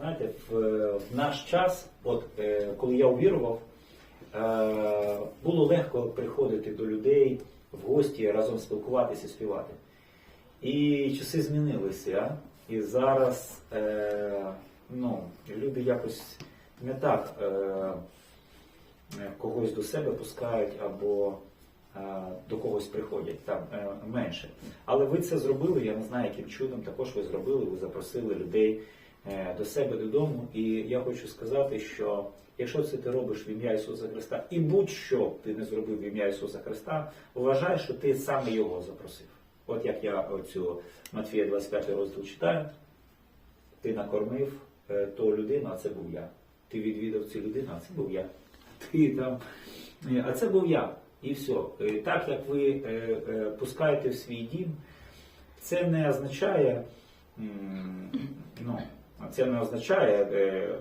знаєте, в, в наш час, от е, коли я увірував, е, було легко приходити до людей в гості, разом спілкуватися, співати. І часи змінилися. І зараз е, ну, люди якось не так е, е, когось до себе пускають або е, до когось приходять там е, менше. Але ви це зробили, я не знаю, яким чудом також ви зробили, ви запросили людей до себе додому. І я хочу сказати, що якщо це ти робиш в ім'я Ісуса Христа, і будь-що ти не зробив в ім'я Ісуса Христа, вважай, що ти саме Його запросив. От як я оцю Матфія 25 розділ читаю, ти накормив е, ту людину, а це був я. Ти відвідав цю людину, а це був я. Ти там, е, а це був я. І все. Е, Так як ви е, е, пускаєте в свій дім, це не означає, ну, це не означає, е,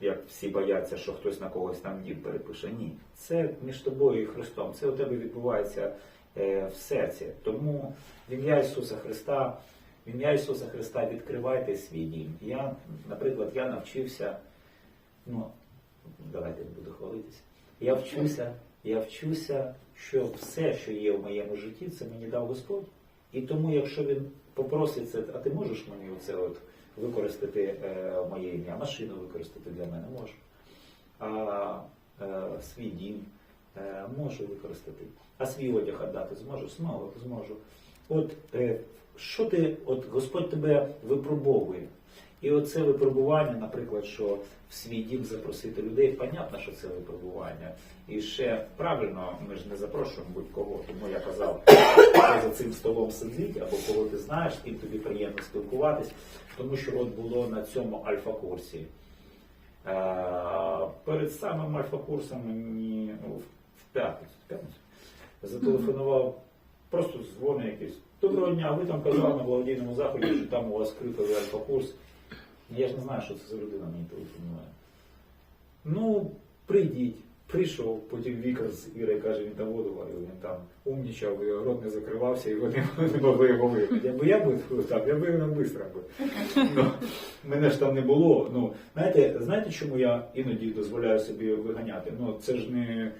як всі бояться, що хтось на когось там дім перепише. Ні. Це між тобою і Христом. Це у тебе відбувається е, в серці. Тому в ім'я Ісуса Христа, в ім'я Ісуса Христа відкривайте свій дім. Я, наприклад, я навчився, ну, давайте не буду хвалитися. Я вчуся, я вчуся, що все, що є в моєму житті, це мені дав Господь. І тому, якщо він попросить це, а ти можеш мені оце от використати е, моє ім'я, машину використати для мене можу. А е, свій дім е, можу використати. А свій одяг віддати зможу? Знову зможу. От що ти, от Господь тебе випробовує. І оце випробування, наприклад, що в свій дім запросити людей, понятно, що це випробування. І ще правильно, ми ж не запрошуємо будь-кого, тому я казав, хто за цим столом сидить, або кого ти знаєш, з ким тобі приємно спілкуватись, тому що от було на цьому альфа-курсі. Перед самим альфа-курсом мені ну, в п'ятницю, в п'ятницю зателефонував, просто дзвони якийсь. Доброго дня, ви там казали на благодійному заході, що там у вас критовий альфа-курс. Я ж не знаю, що це за людина мені телефонує. Ну, прийдіть. Прийшов, потім Віка з Ірою каже, він там воду варив, він там умнічав, рот не закривався, і вони не могли його випити. Якби я був там, я його швидко. Ну, мене ж там не було. Ну, знаєте, знаєте, чому я іноді дозволяю собі виганяти? Ну, це ж не,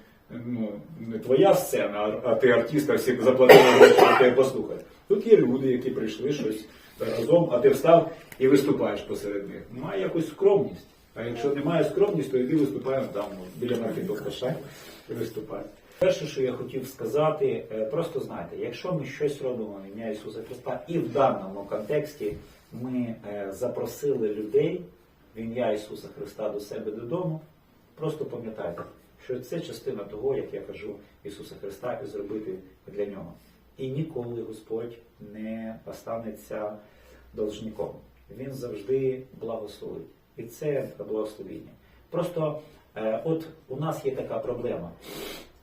ну, не твоя сцена, а- ти артист, а всі заплатили щоб послухати. Тут є люди, які прийшли щось разом, а ти встав і виступаєш посеред них. Має якусь скромність. А якщо немає скромності, то йди виступаємо там біля маркетовка і виступай. Перше, що я хотів сказати, е, просто знайте, якщо ми щось робимо в ім'я Ісуса Христа, і в даному контексті ми е, запросили людей в ім'я Ісуса Христа до себе додому, просто пам'ятайте, що це частина того, як я кажу Ісуса Христа, і зробити для нього. І ніколи Господь не останеться должником. Він завжди благословить. І це благословіння. Просто е, от у нас є така проблема.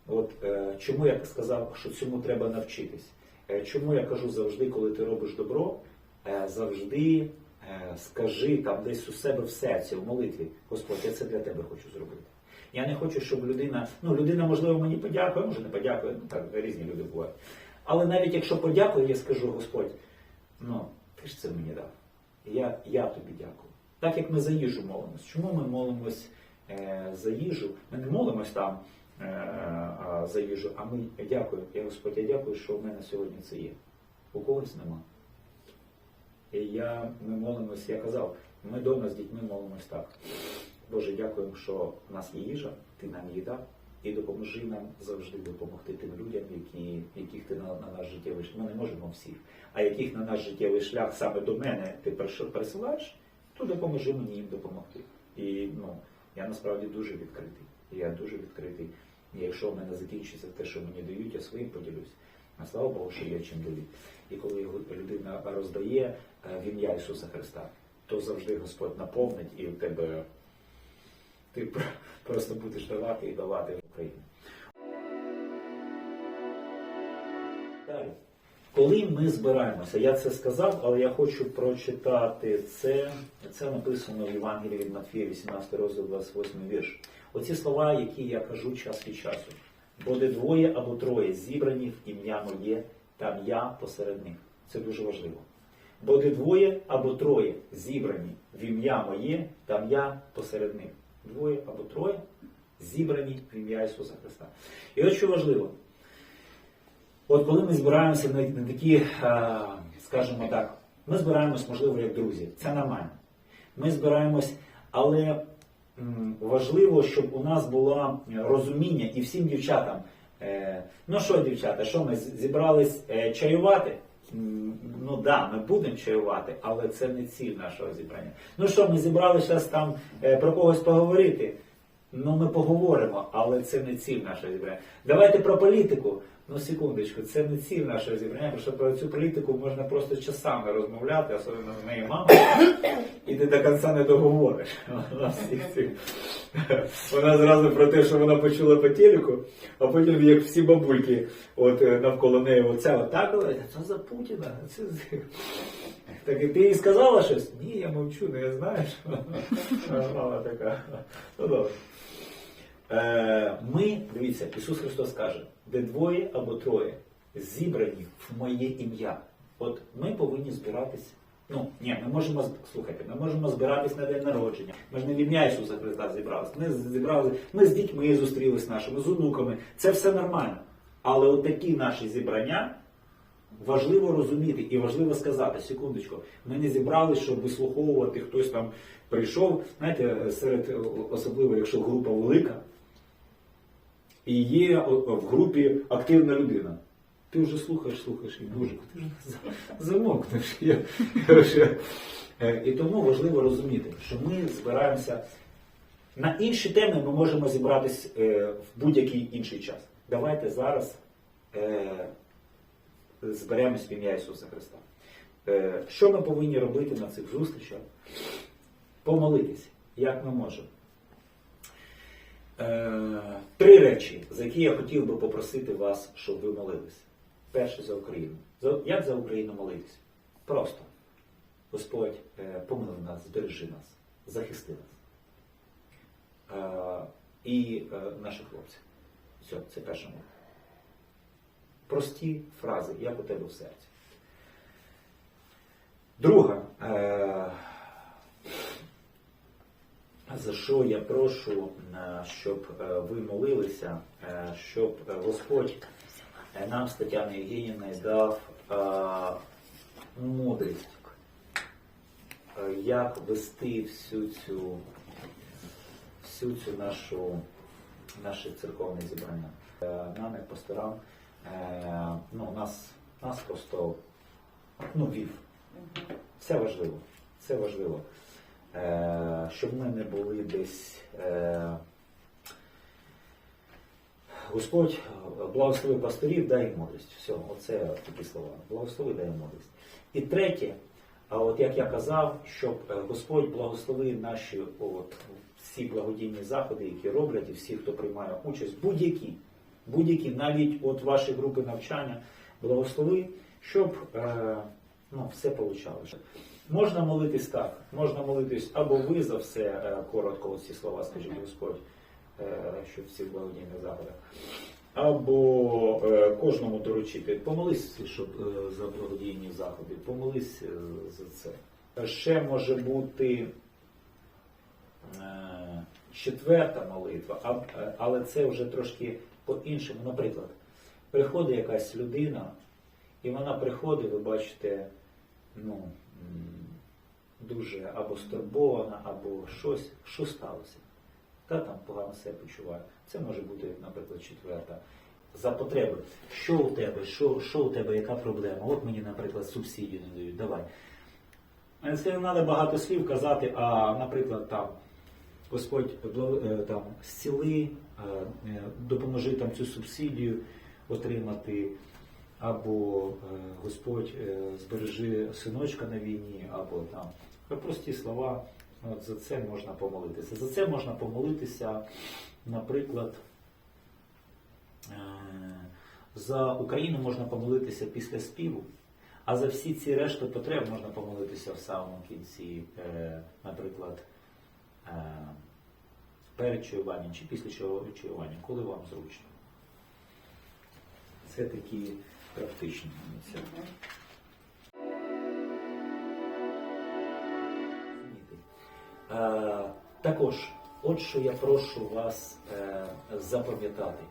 От е, чому я сказав, що цьому треба навчитись? Е, чому я кажу завжди, коли ти робиш добро, е, завжди е, скажи там десь у себе в серці, в молитві, Господь, я це для тебе хочу зробити. Я не хочу, щоб людина, ну людина, можливо, мені подякує, може не подякує, ну так різні люди бувають. Але навіть якщо подякує, я скажу, Господь, ну ти ж це мені дав. Я, я тобі дякую. Так як ми за їжу молимось. Чому ми молимось е, за їжу? Ми не молимось там е, а, за їжу, а ми дякуємо. Я Господь, я дякую, що в мене сьогодні це є. У когось нема. І я, ми молимось, я казав, ми вдома з дітьми молимось так. Боже, дякуємо, що в нас є їжа, ти нам її дав, і допоможи нам завжди допомогти тим людям, які, яких ти на, на наш життєвий шлях. Ми не можемо всіх, а яких на наш життєвий шлях саме до мене ти пересилаєш, то допоможи мені їм допомогти. І ну, я насправді дуже відкритий. Я дуже відкритий. Якщо в мене закінчиться те, що мені дають, я своїм поділюсь. А слава Богу, що є чим ділити. І коли людина роздає е, в ім'я Ісуса Христа, то завжди Господь наповнить і в тебе ти просто будеш давати і давати в Україну. Далі. Коли ми збираємося, я це сказав, але я хочу прочитати це. Це написано в Євангелії від Матфія, 18 розділ, 28 вірш. Оці слова, які я кажу час від часу. Бо де двоє або троє зібрані в ім'я моє, там я посеред них. Це дуже важливо. Бо де двоє або троє зібрані в ім'я моє, там я посеред них. Двоє або троє зібрані в ім'я Ісуса Христа. І от що важливо. От коли ми збираємося на, на такі, а, скажімо так, ми збираємось, можливо, як друзі. Це нормально. Ми збираємось, але важливо, щоб у нас було розуміння і всім дівчатам. Е, ну що, дівчата, що ми зібрались е, чаювати? Ну да, ми будемо чаювати, але це не ціль нашого зібрання. Ну що, ми зібралися там е, про когось поговорити. Ну, ми поговоримо, але це не ціль нашого зібрання. Давайте про політику. Ну, секундочку, це не ціль нашого зібрання, тому що про цю політику можна просто часами розмовляти, особливо з моєю мамою, і ти до кінця не договориш. Вона. Вона зразу про те, що вона почула по телеку, а потім, як всі бабульки, от е, навколо неї, оця отак, говорить, «А це за Путіна. Це... Так і ти їй сказала щось? Ні, я мовчу, ну я знаю, що мама така. Ну добре. Е, Ми, дивіться, Ісус Христос каже, де двоє або троє зібрані в моє ім'я. От ми повинні збиратися. Ну, ні, ми можемо слухайте, ми можемо збиратись на день народження. Ми ж не в ім'я Ісуса Христа зібралися. Ми зібрали, ми з дітьми зустрілись нашими, з онуками. Це все нормально. Але от такі наші зібрання важливо розуміти і важливо сказати, секундочку, ми не зібрали, щоб вислуховувати, хтось там прийшов, знаєте, серед особливо, якщо група велика, і є в групі активна людина. Ти вже слухаєш, слухаєш, і боже, ти вже за- замовкнеш. Е, І тому важливо розуміти, що ми збираємося на інші теми, ми можемо зібратись е, в будь-який інший час. Давайте зараз е, зберемось в ім'я Ісуса Христа. Е, Що ми повинні робити на цих зустрічах? Помолитись, як ми можемо. Е, Три речі, за які я хотів би попросити вас, щоб ви молились. Перше за Україну. Як за Україну молитись? Просто. Господь, е, помили нас, збережи нас, захисти нас. Е, І наших хлопців. Все, це перша молитва. Прості фрази, як у тебе в серці. Друга. За що я прошу, е, щоб е, ви молилися, е, щоб Господь нам з Тетяною Євгенівною дав мудрість, як вести всю цю, всю цю нашу, наше церковне зібрання. Нам, як пасторам, ну, нас, нас просто ну, вів. Це важливо. Це важливо. Е, щоб ми не були десь. Е, Господь благослови пасторів, дай їм мудрість. Все, оце такі слова. Благослови, дай їм мудрість. І третє, а от як я казав, щоб е, Господь благословив наші от, всі благодійні заходи, які роблять, і всі, хто приймає участь, будь-які, будь-які, навіть от ваші групи навчання, благослови, щоб ну, все получалося. Можна молитись так, можна молитись або ви за все, е, коротко ці слова, скажіть Господь, е, що в цих благодійних заходах, або е, кожному доручити. Помолись, щоб за благодійні заходи, помолись за це. Ще може бути четверта молитва, але це вже трошки по-іншому. Наприклад, приходить якась людина, і вона приходить, ви бачите, ну, дуже або стурбована, або щось, що сталося. Та там погано себе почуває. Це може бути, наприклад, четверта. За потреби. Що у тебе? Що, що у тебе, яка проблема? От мені, наприклад, субсидію не дають. Давай. Е, Це не треба багато слів казати, а, наприклад, там Господь е, там зціли, е, допоможи там цю субсидію отримати, або е, Господь е, збережи синочка на війні, або там прості слова. От за це можна помолитися. За це можна помолитися, наприклад, е, за Україну можна помолитися після співу. А за всі ці решти потреб можна помолитися в самому кінці, е, наприклад, е, перед чаюванням чи після чаювання, коли вам зручно. Це такі практичні ініціативи. Е, також, от що я прошу вас е, запам'ятати,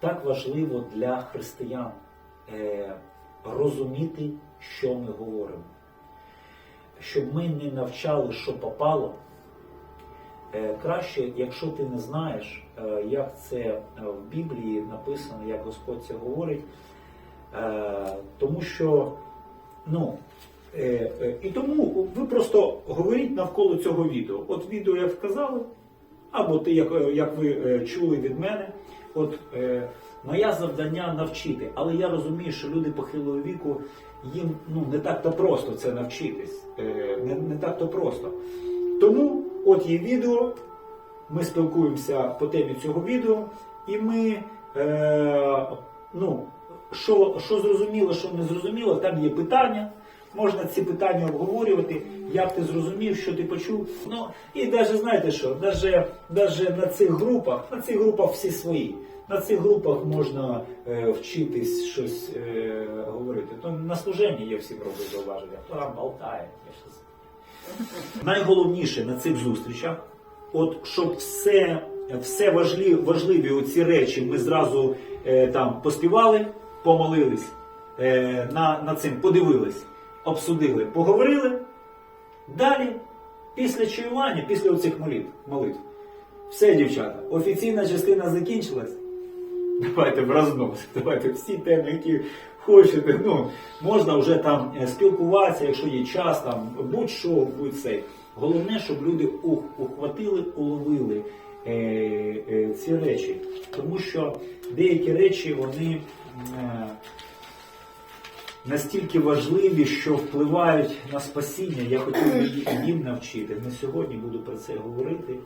так важливо для християн е, розуміти, що ми говоримо, щоб ми не навчали, що попало. Краще, якщо ти не знаєш, як це в Біблії написано, як Господь це говорить тому що, ну, е, е, і тому ви просто говоріть навколо цього відео. От відео, як вказали, або ти, як, е, як ви е, чули від мене, от е, моє завдання навчити. Але я розумію, що люди похилого віку, їм ну, не так-то просто це навчитись. Е, не, не так-то просто. Тому от є відео, ми спілкуємося по темі цього відео, і ми, е, ну, що, що зрозуміло, що не зрозуміло, там є питання. Можна ці питання обговорювати, як ти зрозумів, що ти почув. Ну і навіть знаєте що, навіть, на цих групах, на цих групах всі свої. На цих групах можна е, вчитись щось е, говорити. То на служенні я всім роблю зауваження. Хто там болтає, я щось Найголовніше на цих зустрічах, от щоб все, все важливі, важливі оці речі ми зразу е, там поспівали, помолились, е, на, на цим подивились, обсудили, поговорили. Далі, після чаювання, після оцих молитв, молитв. Все, дівчата, офіційна частина закінчилась. Давайте в рознос, давайте всі теми, які хочете. Ну, можна вже там е, спілкуватися, якщо є час, там будь-що, будь-це. Головне, щоб люди ух- ухватили, уловили е, е, ці речі. Тому що деякі речі вони настільки важливі, що впливають на спасіння. Я хотів би їм навчити. Не сьогодні буду про це говорити,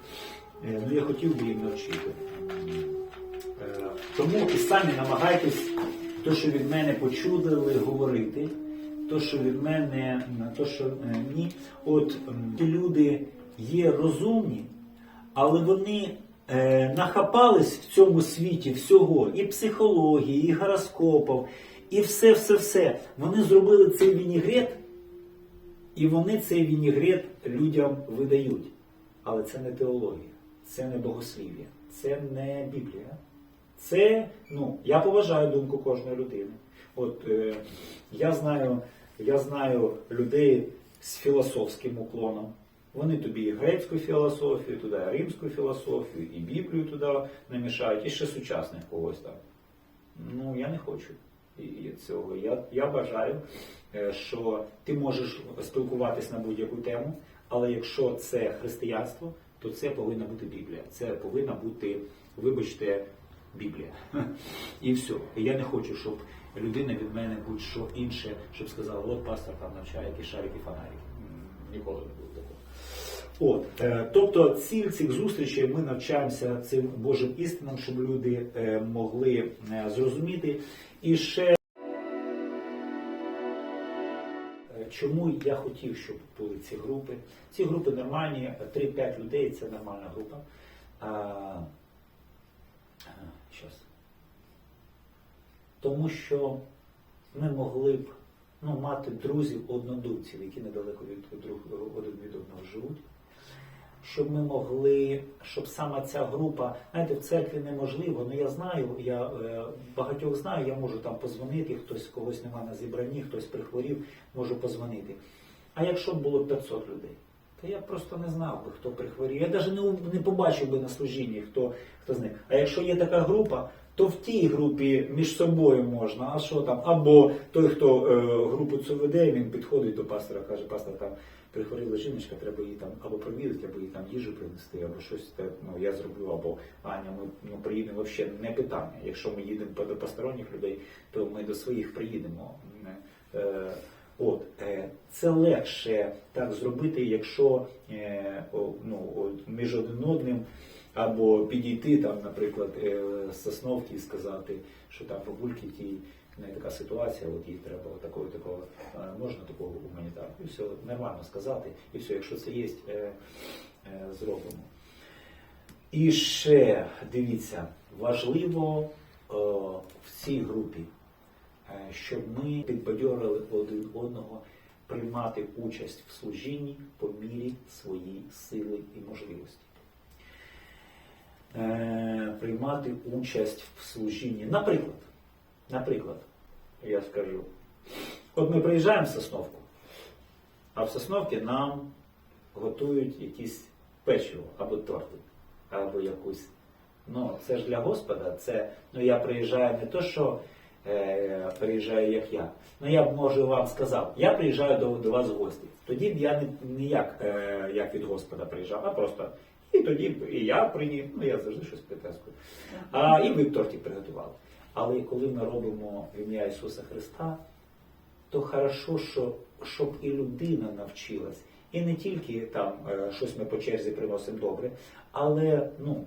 е, але я хотів би їм навчити. Е, Тому і самі намагайтесь то, що від мене почудили, говорити, то, що від мене, то, що е, ні. От люди є розумні, але вони е, нахапались в цьому світі всього, і психології, і гороскопів, і все, все, все. Вони зробили цей вінігрет, і вони цей вінігрет людям видають. Але це не теологія, це не богослів'я, це не Біблія. Це, ну, я поважаю думку кожної людини. От е, я знаю, я знаю людей з філософським уклоном. Вони тобі і грецьку філософію, туди римську філософію, і Біблію туди намішають, і ще сучасних когось там. Ну, я не хочу цього. Я, я бажаю, е, що ти можеш спілкуватись на будь-яку тему, але якщо це християнство, то це повинна бути Біблія. Це повинна бути, вибачте, Біблія. І все. Я не хочу, щоб людина від мене будь-що інше, щоб сказала, от пастор там навчає які шарики фонарики. Ніколи не було. От, е, тобто ціль цих зустрічей ми навчаємося цим Божим істинам, щоб люди е, могли е, зрозуміти. І ще Чому я хотів, щоб були ці групи? Ці групи нормальні, 3-5 людей це нормальна група. А, щас. Тому що ми могли б ну, мати друзів однодумців, які недалеко від один від одного живуть. Щоб ми могли, щоб саме ця група, знаєте, в церкві неможливо, ну я знаю, я е, багатьох знаю, я можу там позвонити, хтось когось нема на зібранні, хтось прихворів, можу позвонити. А якщо б було 500 людей, то я просто не знав би, хто прихворів. Я навіть не, не побачив би на служінні, хто, хто з них. А якщо є така група, то в тій групі між собою можна, а що там? Або той, хто е, групу цю веде, він підходить до пастора, каже, пастор, там прихворіла жіночка, треба її там або провідати, або їй там їжу принести, або щось те, ну, я зроблю, або Аня, ми ну, приїдемо взагалі не питання. Якщо ми їдемо до посторонніх людей, то ми до своїх приїдемо. Е, От, е, це легше так зробити, якщо е, ну, між один одним, або підійти там, наприклад, е, з Сосновки і сказати, що там Бабульки тій не така ситуація, от їх треба такого, такого, е, можна такого гуманітарку. І все, нормально сказати, і все, якщо це є, е, зробимо. І ще дивіться, важливо в цій групі, щоб ми підбадьорили один одного приймати участь в служінні по мірі своєї сили і можливості. Е, приймати участь в служінні. Наприклад, наприклад, я скажу, от ми приїжджаємо в Сосновку, а в Сосновці нам готують якісь печиво або тортик, або якусь. Ну, це ж для Господа, це, ну я приїжджаю не то, що е, приїжджаю як я. Ну я б може вам сказав, я приїжджаю до, до вас в гості. Тоді б я не, не як, е, як від Господа приїжджав, а просто. І тоді і я приніс, ну я завжди щось притескую. А і ви б тортик приготували. Але коли ми робимо в ім'я Ісуса Христа, то хорошо, що, щоб і людина навчилась. І не тільки там е, щось ми по черзі приносимо добре, але ну,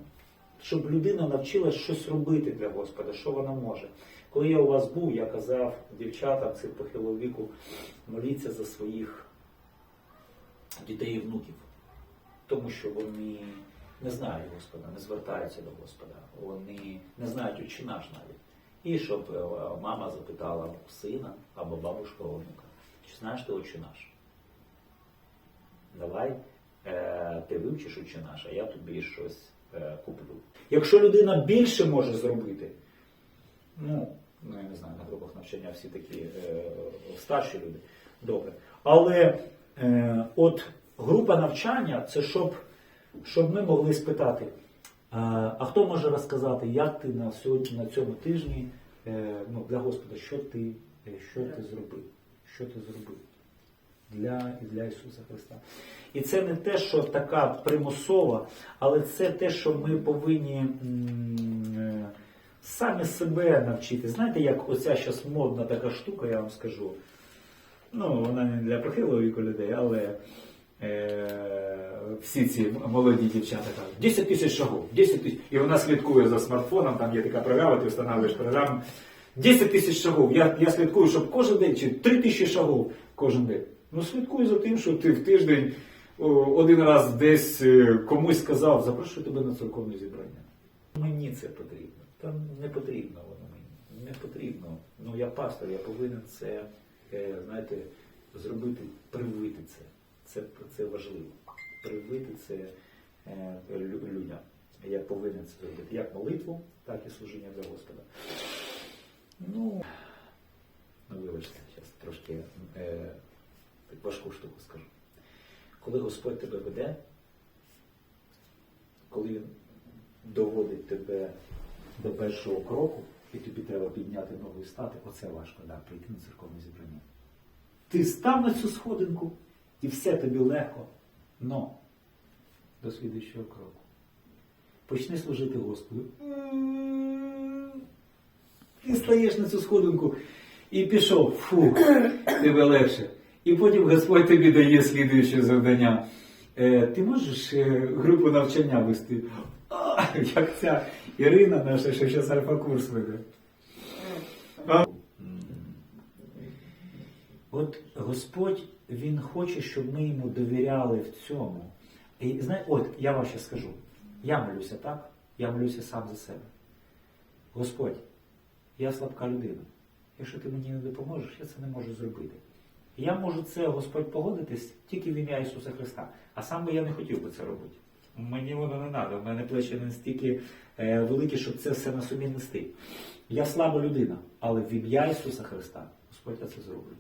щоб людина навчилась щось робити для Господа, що вона може. Коли я у вас був, я казав дівчатам цих похилого віку, моліться за своїх дітей і внуків, тому що вони не знають Господа, не звертаються до Господа, вони не знають «Отче наш навіть. І щоб е, мама запитала сина або бабушка онука, чи знаєш ти «Отче наш? Давай е, ти вивчиш «Отче наш, а я тобі щось е, куплю. Якщо людина більше може зробити, ну, ну я не знаю, на групах навчання всі такі е, старші люди, добре. Але е, от група навчання це щоб, щоб ми могли спитати, а, хто може розказати, як ти на сьогодні на цьому тижні е, ну, для Господа, що ти, е, що ти зробив? Що ти зробив? Для, для Ісуса Христа. І це не те, що така примусова, але це те, що ми повинні е, самі себе навчити. Знаєте, як оця зараз модна така штука, я вам скажу. Ну, вона не для прихилого віку людей, але всі ці молоді дівчата кажуть, 10 тисяч шагів, 10 тисяч. І вона слідкує за смартфоном, там є така програма, ти встановлюєш програму. 10 тисяч шагів. Я, я слідкую, щоб кожен день, чи 3 тисячі шагів кожен день. Ну, слідкуй за тим, що ти в тиждень один раз десь е, комусь сказав, запрошую тебе на церковне зібрання. Мені це потрібно. Та не потрібно воно мені. Не потрібно. Ну я пастор, я повинен це, е, знаєте, зробити, привити це. Це, це важливо. Привити це е, людям. Я повинен це зробити як молитву, так і служіння для Господа. Ну, ну вибачте, зараз трошки е, так важку штуку скажу. Коли Господь тебе веде, коли Він доводить тебе до першого кроку, і тобі треба підняти ногу і стати, оце важко, да, прийти на церковне зібрання. Ти став на цю сходинку, і все тобі легко. Но до слідуючого кроку. Почни служити Господу. Ти стаєш на цю сходинку і пішов. Фу, тебе легше. І потім Господь тобі дає слідуюче завдання. Е, ти можеш е, групу навчання вести? А, як ця Ірина наша, що зараз альфа-курс веде. От Господь, Він хоче, щоб ми йому довіряли в цьому. І знає, от я вам ще скажу. Я молюся так, я молюся сам за себе. Господь, я слабка людина. Якщо ти мені не допоможеш, я це не можу зробити. Я можу це, Господь, погодитись тільки в ім'я Ісуса Христа. А сам би я не хотів би це робити. Мені воно не треба, в мене плечі не настільки е, великі, щоб це все на собі нести. Я слаба людина, але в ім'я Ісуса Христа, Господь я це зроблю.